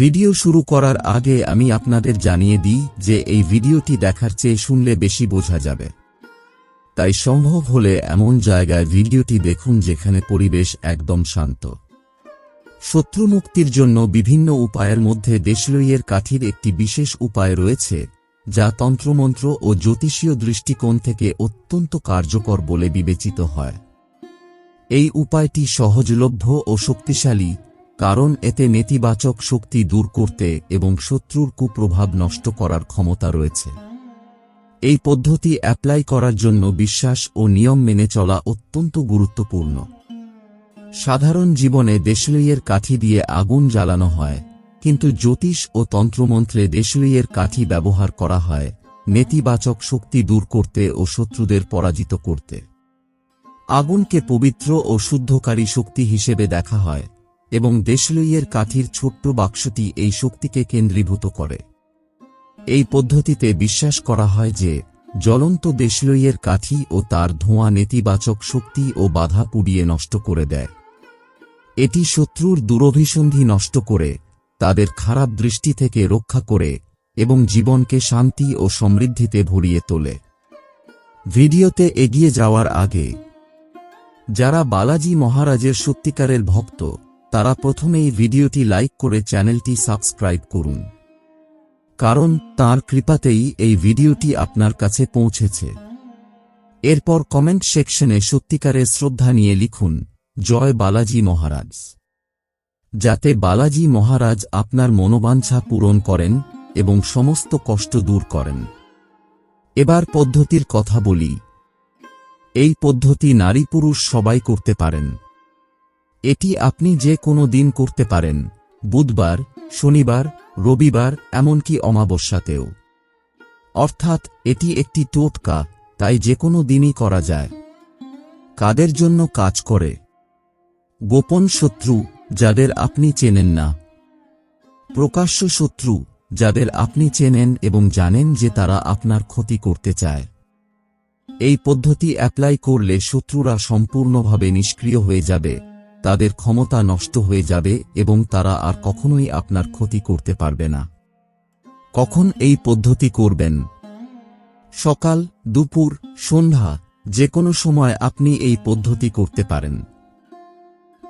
Video শুরু করার আগে আমি আপনাদের জানিয়ে দিই যে এই ভিডিওটি দেখার চেয়ে শুনলে বেশি বোঝা যাবে। তাই সম্ভব হলে এমন জায়গায় ভিডিওটি দেখুন যেখানে পরিবেশ একদম শান্ত। শত্রু মুক্তির জন্য বিভিন্ন উপায়ের মধ্যে দেশলইয়ের কাঠির একটি বিশেষ উপায় রয়েছে, যা তন্ত্রমন্ত্র ও জ্যোতিষীয় দৃষ্টিকোণ থেকে অত্যন্ত কার্যকর বলে বিবেচিত হয়। এই উপায়টি সহজলভ্য ও শক্তিশালী কারণ এতে নেতিবাচক শক্তি দূর করতে এবং শত্রুর কুপ্রভাব নষ্ট করার ক্ষমতা রয়েছে। এই পদ্ধতি অ্যাপ্লাই করার জন্য বিশ্বাস ও নিয়ম মেনে চলা অত্যন্ত গুরুত্বপূর্ণ। সাধারণ জীবনে দেশলইয়ের কাঠি দিয়ে আগুন জ্বালানো হয়, কিন্তু জ্যোতিষ ও তন্ত্রমন্ত্রে দেশলইয়ের কাঠি ব্যবহার করা হয় নেতিবাচক শক্তি দূর করতে ও শত্রুদের পরাজিত করতে। আগুনকে পবিত্র ও শুদ্ধকারী শক্তি হিসেবে দেখা হয় এবং দেশলইয়ের কাঠির ছোট্ট বাক্সটি এই শক্তিকে কেন্দ্রীভূত করে। এই পদ্ধতিতে বিশ্বাস করা হয় যে, জ্বলন্ত দেশলইয়ের কাঠি ও তার ধোঁয়া নেতিবাচক শক্তি ও বাধা পুড়িয়ে নষ্ট করে দেয়। এটি শত্রুর দুরভিসন্ধি নষ্ট করে, তাদের খারাপ দৃষ্টি থেকে রক্ষা করে এবং জীবনকে শান্তি ও সমৃদ্ধিতে ভরিয়ে তোলে। ভিডিওতে এগিয়ে যাওয়ার আগে, যারা বালাজি মহারাজের সত্যিকারের ভক্ত তারা প্রথমেই ভিডিওটি লাইক করে চ্যানেলটি সাবস্ক্রাইব করুন। কারণ তার কৃপাতেই এই ভিডিওটি আপনার কাছে পৌঁছেছে। এরপর কমেন্ট সেকশনে সত্যিকারের শ্রদ্ধা নিয়ে লিখুন, জয় বালাজি মহারাজ। যাতে বালাজি মহারাজ আপনার মনোবাঞ্ছা পূরণ করেন এবং সমস্ত কষ্ট দূর করেন। এবার পদ্ধতির কথা বলি। এই পদ্ধতি নারী পুরুষ সবাই করতে পারেন। এটি আপনি যে কোনো দিন করতে পারেন, বুধবার, শনিবার, রবিবার, এমনকি অমাবস্যাতেও। অর্থাৎ, এটি একটি টোটকা, তাই যে কোনো দিনই করা যায়। কাদের জন্য কাজ করে? গোপন শত্রু, যাদের আপনি চেনেন না। প্রকাশ্য শত্রু, যাদের আপনি চেনেন এবং জানেন যে তারা আপনার ক্ষতি করতে চায়। এই পদ্ধতি অ্যাপ্লাই করলে শত্রুরা সম্পূর্ণভাবে নিষ্ক্রিয় হয়ে যাবে। তাদের ক্ষমতা নষ্ট হয়ে যাবে এবং তারা আর কখনোই আপনার ক্ষতি করতে পারবে না। কখন এই পদ্ধতি করবেন? সকাল, দুপুর, সন্ধ্যা যে কোনো সময় আপনি এই পদ্ধতি করতে পারেন।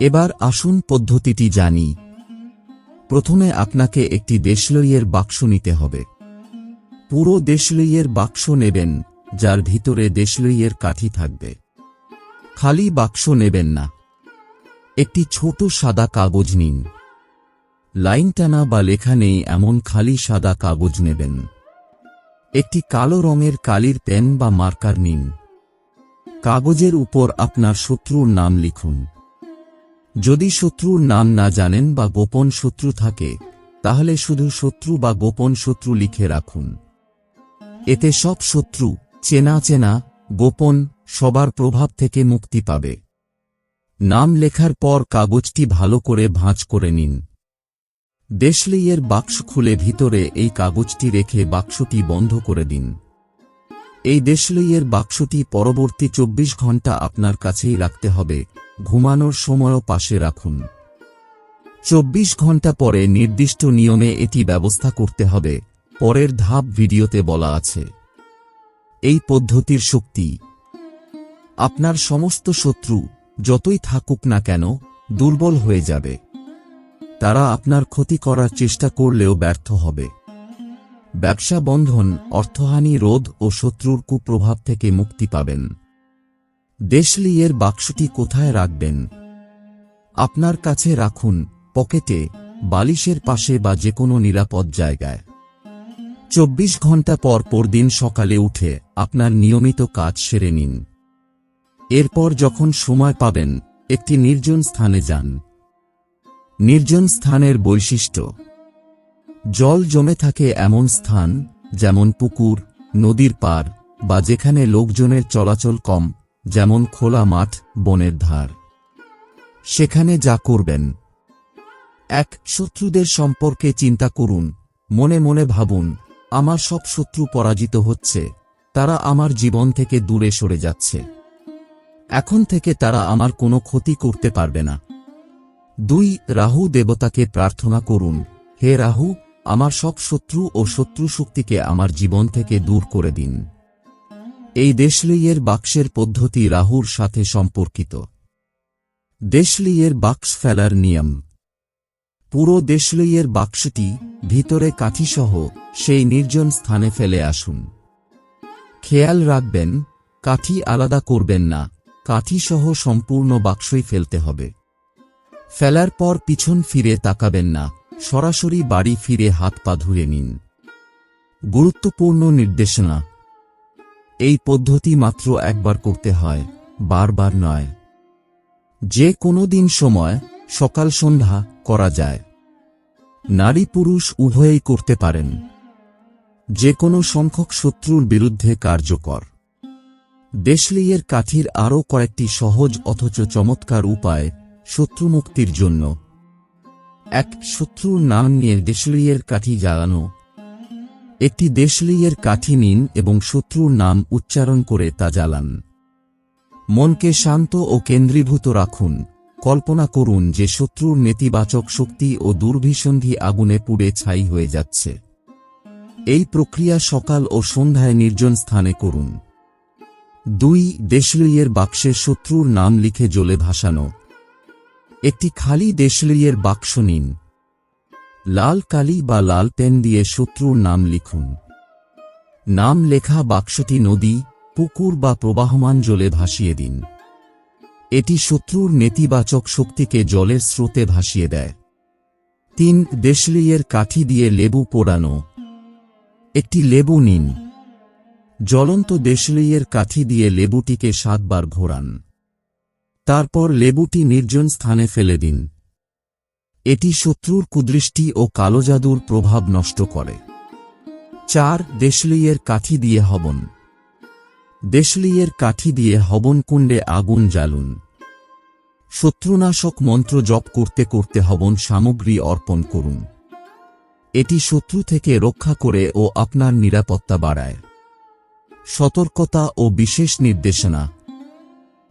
এবার আসুন পদ্ধতিটি জানি। প্রথমে আপনাকে একটি দেশলইয়ের বাক্স নিতে হবে। পুরো দেশলইয়ের বাক্স নেবেন, যার ভিতরে দেশলইয়ের কাঠি থাকবে। খালি বাক্স নেবেন না। একটি ছোট সাদা কাগজ নিন। লাইন টানা বা লেখা নেই, এমন খালি সাদা কাগজ নেবেন। একটি কালো রঙের কালির পেন বা মার্কার নিন। কাগজের উপর আপনার শত্রুর নাম লিখুন। যদি শত্রুর নাম না জানেন বা গোপন শত্রু থাকে, তাহলে শুধু শত্রু বা গোপন শত্রু লিখে রাখুন। এতে সব শত্রু চেনা চেনা, গোপন, সবার প্রভাব থেকে মুক্তি পাবে। নাম লেখার পর কাগজটি ভালো করে ভাঁজ করে নিন। দেশলেইয়ের বাক্স খুলে ভিতরে এই কাগজটি রেখে বাক্সটি বন্ধ করে দিন। এই দেশলেইয়ের বাক্সটি পরবর্তী চব্বিশ ঘণ্টা আপনার কাছেই রাখতে হবে, ঘুমানোর সময়ও পাশে রাখুন। চব্বিশ ঘণ্টা পরে নির্দিষ্ট নিয়মে এটি ব্যবস্থা করতে হবে, পরের ধাপ ভিডিওতে বলা আছে। এই পদ্ধতির শক্তি। আপনার সমস্ত শত্রু যতই থাকুক না কেন, দুর্বল হয়ে যাবে। তারা আপনার ক্ষতি করার চেষ্টা করলেও ব্যর্থ হবে। ব্যবসা বন্ধন, অর্থহানি, রোধ ও শত্রুর কুপ্রভাব থেকে মুক্তি পাবেন। দেশলিয়ের বাক্সটি কোথায় রাখবেন? আপনার কাছে রাখুন, পকেটে, বালিশের পাশে বা যে কোনো নিরাপদ জায়গায়। চব্বিশ ঘণ্টা পর পরদিন সকালে উঠে আপনার নিয়মিত কাজ সেরে নিন। এরপর যখন সময় পাবেন, একটি নির্জন স্থানে যান। নির্জন স্থানের বৈশিষ্ট্য। জল জমে থাকে এমন স্থান, যেমন পুকুর, নদীর পার বা যেখানে লোকজনের চলাচল কম, যেমন খোলা মাঠ, বনের ধার। সেখানে যা করবেন। এক, শত্রুদের সম্পর্কে চিন্তা করুন। মনে মনে ভাবুন, আমার সব শত্রু পরাজিত হচ্ছে, তারা আমার জীবন থেকে দূরে সরে যাচ্ছে। এখন থেকে তারা আমার কোনো ক্ষতি করতে পারবে না। দুই, রাহু দেবতাকে প্রার্থনা করুন। হে রাহু, আমার সব শত্রু ও শত্রু শক্তিকে আমার জীবন থেকে দূর করে দিন। এই দেশলিয়ের বাক্সের পদ্ধতি রাহুর সাথে সম্পর্কিত। দেশলিয়ের বাক্স ফেলার নিয়ম। পুরো দেশলিয়ের বাক্সটি ভিতরে কাঠিসহ সেই নির্জন স্থানে ফেলে আসুন। খেয়াল রাখবেন, কাঠি আলাদা করবেন না। কাঠিসহ সম্পূর্ণ বাক্সই ফেলতে হবে। ফেলার পর পিছন ফিরে তাকাবেন না, সরাসরি বাড়ি ফিরে হাত পা ধুয়ে নিন। গুরুত্বপূর্ণ নির্দেশনা। এই পদ্ধতি মাত্র একবার করতে হয়, বারবার নয়। যে কোনো দিন সময়, সকাল সন্ধ্যা করা যায়। নারী পুরুষ উভয়েই করতে পারেন। যে কোনো সংখ্যক শত্রুর বিরুদ্ধে কার্যকর। দেশলিয়ের কাঠির আরও কয়েকটি সহজ অথচ চমৎকার উপায় শত্রুমুক্তির জন্য। এক, শত্রুর নাম নিয়ে দেশলিয়ের কাঠি জ্বালানো। একটি দেশলিয়ের কাঠি নিন এবং শত্রুর নাম উচ্চারণ করে তা জ্বালান। মনকে শান্ত ও কেন্দ্রীভূত রাখুন। কল্পনা করুন যে শত্রুর নেতিবাচক শক্তি ও দুর্ভিসন্ধি আগুনে পুড়ে ছাই হয়ে যাচ্ছে। এই প্রক্রিয়া সকাল ও সন্ধ্যায় নির্জন স্থানে করুন। দুই দেশলইয়ের বাক্সে শত্রুর নাম লিখে জ্বলে ভাসানো। একটি খালি দেশলইয়ের বাক্স নিন। লাল কালি বা লাল পেন দিয়ে শত্রুর নাম লিখুন। নাম লেখা বাক্সটি নদী, পুকুর বা প্রবাহমান জলে ভাসিয়ে দিন। এটি শত্রুর নেতিবাচক শক্তিকে জলের স্রোতে ভাসিয়ে দেয়। তিন দেশলিয়ের কাঠি দিয়ে লেবু পোড়ানো। একটি লেবু নিন। জ্বলন্ত দেশলিয়ের কাঠি দিয়ে লেবুটিকে সাতবার ঘোরান। তারপর লেবুটি নির্জন স্থানে ফেলে দিন। এটি শত্রুর কুদৃষ্টি ও কালো জাদুর প্রভাব নষ্ট করে। চার দেশলিয়ের কাঠি দিয়ে হবন। দেশলিয়ের কাঠি দিয়ে হবন কুণ্ডে আগুন জ্বালুন। শত্রুনাশক মন্ত্র জপ করতে করতে হবন সামগ্রী অর্পণ করুন। এটি শত্রু থেকে রক্ষা করে ও আপনার নিরাপত্তা বাড়ায়। সতর্কতা ও বিশেষ নির্দেশনা।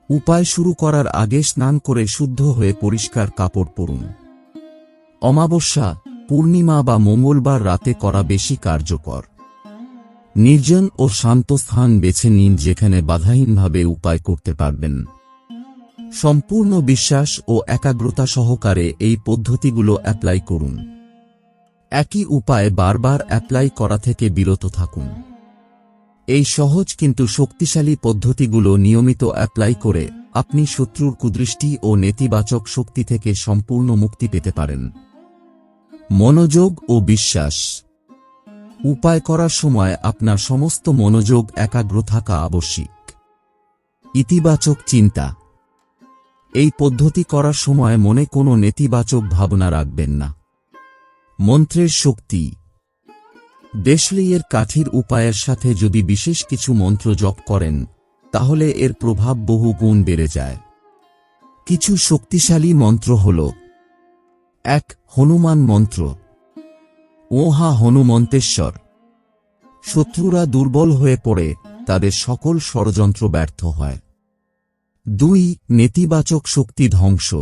উপায় শুরু করার আগে স্নান করে শুদ্ধ হয়ে পরিষ্কার কাপড় পরুন। অমাবস্যা, পূর্ণিমা বা মঙ্গলবার রাতে করা বেশি কার্যকর। নির্জন ও শান্ত স্থান বেছে নিন যেখানে বাধাহীনভাবে উপায় করতে পারবেন। সম্পূর্ণ বিশ্বাস ও একাগ্রতা সহকারে এই পদ্ধতিগুলো অ্যাপ্লাই করুন। একই উপায় বারবার অ্যাপ্লাই করা থেকে বিরত থাকুন। এই সহজ কিন্তু শক্তিশালী পদ্ধতিগুলো নিয়মিত অ্যাপ্লাই করে আপনি শত্রুর কুদৃষ্টি ও নেতিবাচক শক্তি থেকে সম্পূর্ণ মুক্তি পেতে পারেন। মনোযোগ ও বিশ্বাস। উপায় করার সময় আপনার সমস্ত মনোযোগ একাগ্র থাকা আবশ্যিক। ইতিবাচক চিন্তা। এই পদ্ধতি করার সময় মনে কোনো নেতিবাচক ভাবনা রাখবেন না। মন্ত্রের শক্তি। দেশলিয়ের কাঠির উপায়ের সাথে যদি বিশেষ কিছু মন্ত্র জপ করেন, তাহলে এর প্রভাব বহু গুণ বেড়ে যায়। কিছু শক্তিশালী মন্ত্র হল, এক, হনুমান মন্ত্র। ওহা হনুমন্তেশ্বর। শত্রুরা দুর্বল হয়ে পড়ে, তাদের সকল ষড়যন্ত্র ব্যর্থ হয়। দুই, নেতিবাচক শক্তি ধ্বংস।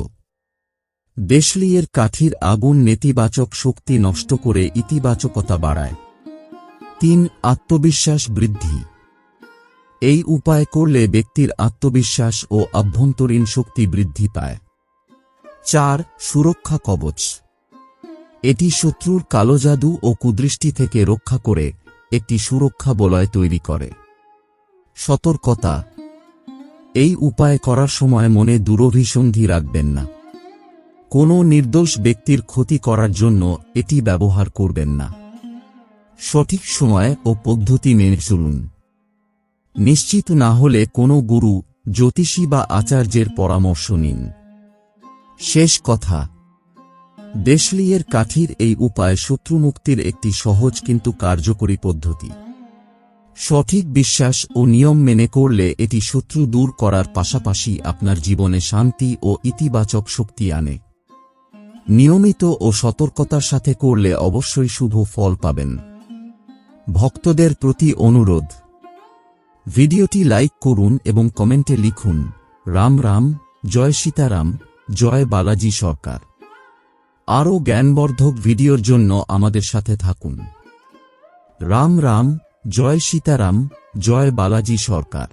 দেশলিয়ের কাঠির আগুন নেতিবাচক শক্তি নষ্ট করে ইতিবাচকতা বাড়ায়। তিন আত্মবিশ্বাস বৃদ্ধি। এই উপায় করলে ব্যক্তির আত্মবিশ্বাস ও আভ্যন্তরীণ শক্তি বৃদ্ধি পায়। চার, সুরক্ষা কবচ। এটি শত্রুর কালো জাদু ও কুদৃষ্টি থেকে রক্ষা করে একটি সুরক্ষা বলয় তৈরি করে। সতর্কতা। এই উপায় করার সময় মনে দূরভিসন্ধি রাখবেন না। কোনো নির্দোষ ব্যক্তির ক্ষতি করার জন্য এটি ব্যবহার করবেন না। সঠিক সময় ও পদ্ধতি মেনে চলুন। নিশ্চিত না হলে কোনো গুরু, জ্যোতিষী বা আচার্যের পরামর্শ নিন। শেষ কথা। দেশলিয়ের কাঠির এই উপায় শত্রুমুক্তির একটি সহজ কিন্তু কার্যকরী পদ্ধতি। সঠিক বিশ্বাস ও নিয়ম মেনে করলে এটি শত্রু দূর করার পাশাপাশি আপনার জীবনে শান্তি ও ইতিবাচক শক্তি আনে। নিয়মিত ও সতর্কতার সাথে করলে অবশ্যই শুভ ফল পাবেন। ভক্তদের প্রতি অনুরোধ। ভিডিওটি লাইক করুন এবং কমেন্টে লিখুন, রাম রাম, জয় সীতারাম, জয় বালাজি সরকার। আরও জ্ঞানবর্ধক ভিডিওর জন্য আমাদের সাথে থাকুন। রাম রাম, জয় সীতারাম, জয় বালাজি সরকার।